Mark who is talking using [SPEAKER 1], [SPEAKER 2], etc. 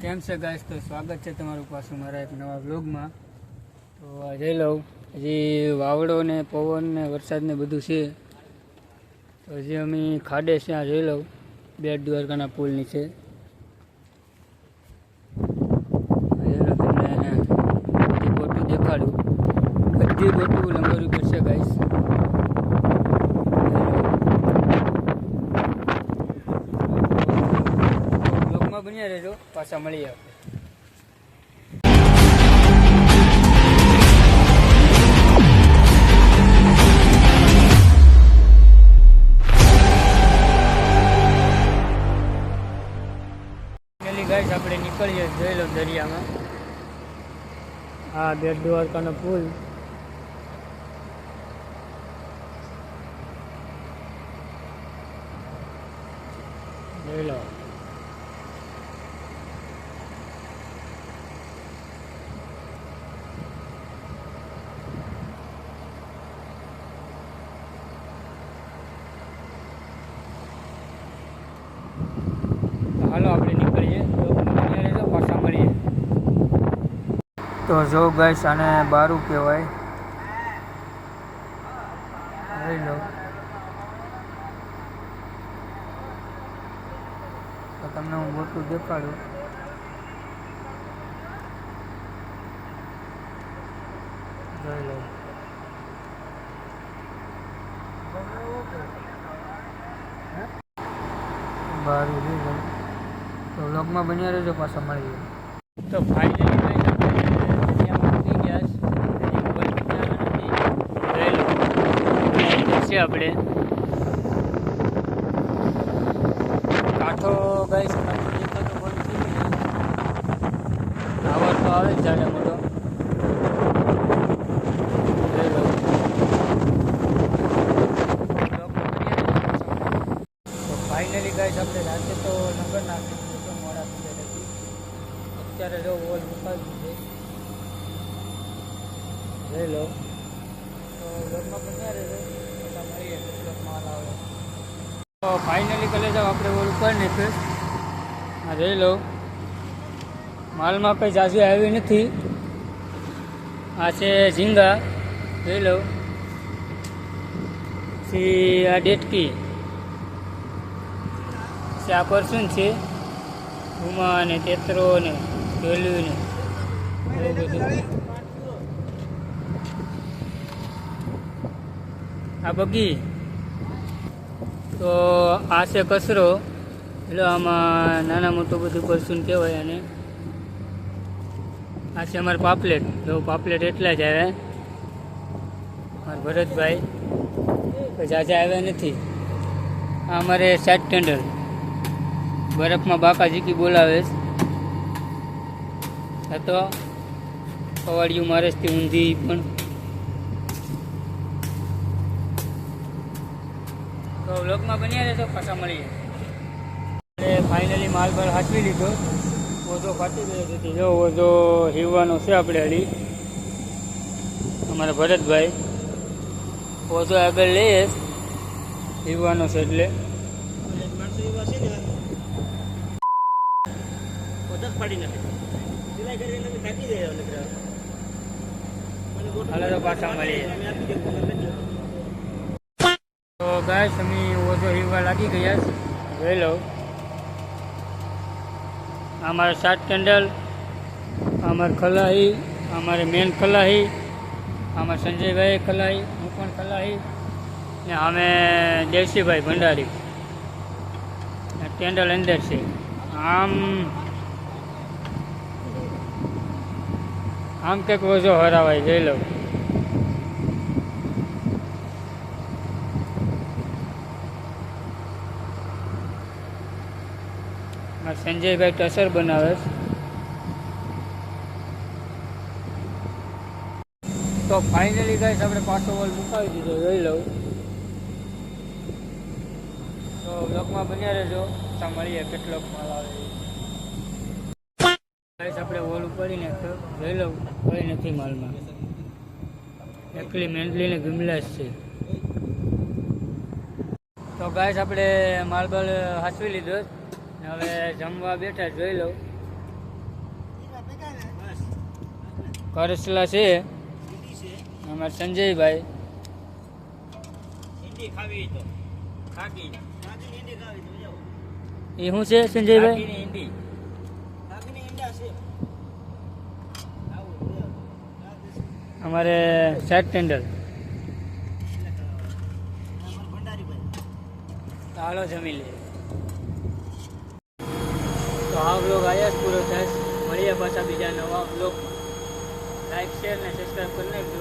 [SPEAKER 1] કેમ છે ગાઈસ? તો સ્વાગત છે તમારું પાછું મારા એક નવા બ્લોગમાં તો જઈ લઉં. હજી વાવડો ને પવન ને વરસાદ ને બધું છે. તો હજી અમે ખાડે આ જઈ લઉં. બેટ દ્વારકાના પુલ નીચે. તમને બધી બોટું દેખાડું. બધી બોટું લંગોરી કરશે ગાઈસ બ્લોગમાં બન્યા રહેજો પાછા મળીએ આપણે. નીકળીએ જોઈ લો દરિયામાં. હા બેટ દ્વારકાનો પુલ. જોઈ લો તો હાલો આપણે તો જો ગાઈસ આને બારું કહેવાય. તો તમને હું મોટું દેખાડું. જોઈ લો. બારું વ્લોગમાં બન્યા રહેજો પાછા મળીએ. તો ફાઇનલી છે. આપણે. કાંઠો ગાઈસ કાંઠો દેખાતો બંધ થઈ ગયો આવાર તો આવે જ જાણે મોટો ફાઇનલી ગાઈસ આપણે રાતે તો નંબર નાખી દીધો તો મોડા થઈ ગયા નથી અત્યારે જો વોલ મુકાવી દીધો લઈ લો. તો ઘરમાં બન્યા રહેજો બધા મળીએ માલ આવે. તો ફાઇનલી કલે જાવ આપણે ઓલ ઉપર આ જોઈ લો. માલમાં કંઈ જાજુ આવી નથી. આ છે ઝીંગા. જોઈ લો. પછી આ ડેટકી. પછી આ પરસુન છે. ઉમા ને તેતરો ને બધું આ બગી. તો આ છે કચરો. એટલે આમાં નાના મોટું બધું પરસુન કહેવાય અને આ છે અમારે પાપલેટ. જો પાપલેટ એટલા જ આવે. મારા ભરતભાઈ. તો જાજા આવ્યા નથી. આ અમારે સેટ ટેન્ડર. બરફમાં બાકા જીકી બોલાવે છે. આ તો મારે મારેસથી ઊંધી પણ. તો વ્લોગમાં બન્યા રહેજો પાછા મળીએ. આપણે ફાઇનલી માલ પર હાચવી લીધો. ઓઝો ફાટી ગયો તેથી જો ઓઝો હીવવાનો છે આપણે હળી અમારા ભરતભાઈ. ઓઝો આગળ લઈએ હીવવાનો છે એટલે. હાલો તો પાછા મળીએ. તો ગાય અમે ઓછો હીવા લાગી ગયા. જોઈ લો. અમારે સાત કેન્ડલ અમારે ખલાહી અમારે મેન ખલાહી અમારે સંજયભાઈ ખલાહી હું પણ ખલાહી ને અમે દેવસીભાઈ ભંડારી. કેન્ડલ અંદર છે. આમ આમ કંઈક ઓછો હરાવાય, જઈ લઉં સંજયભાઈ ટસર બનાવે. તો ફાઇનલી ગાઈસ આપણે પાછો વોલ મુકાવી દીધો, જોઈ લઉં તો બ્લોકમાં બન્યા રહેજો. મળીએ, કેટલોક માલ આવે આપણે ઓલું પડીને જોઈ લઉં કોઈ નથી માલમાં. એકલી મેન્ટલી ને ગમલાસ છે. તો ગાઈસ આપણે માલબલ હાચવી લીધો હવે જમવા બેઠા જોઈ લઉં. કરસલા છે. અમારે સંજયભાઈ. એ શું છે સંજયભાઈ? અમારે સેટ ટેન્ડર ચાલો જમી લે. તો આ બ્લોગ આવ્યા જ પૂરો થાય. મળીએ પાછા બીજા નવા બ્લોગ લાઈક શેર ને સબસ્ક્રાઈબ કરી નાખજો.